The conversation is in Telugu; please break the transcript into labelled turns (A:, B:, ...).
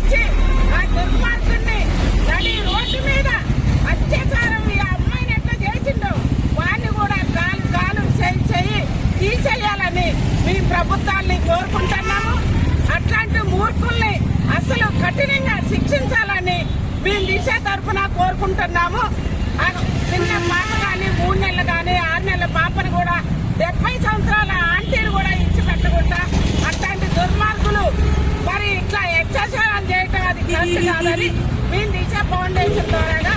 A: ఇచ్చి ఆ దుర్మార్గుడిని నడి రోడ్డు మీద అత్యాచారం ఈ అమ్మాయిని ఎట్లా చేసిండో వాడిని కూడా కాలు కాలు చేయి చేయి తీసేయాలని మీ ప్రభుత్వాన్ని కోరుకుంటున్నాము. అట్లాంటి మూర్ఖుల్ని అసలు కఠినంగా శిక్షించాలని మేము దిశ తరఫున కోరుకుంటున్నాము. చిన్న కరెక్ట్ కాదని మేము దిశ ఫౌండేషన్ ద్వారా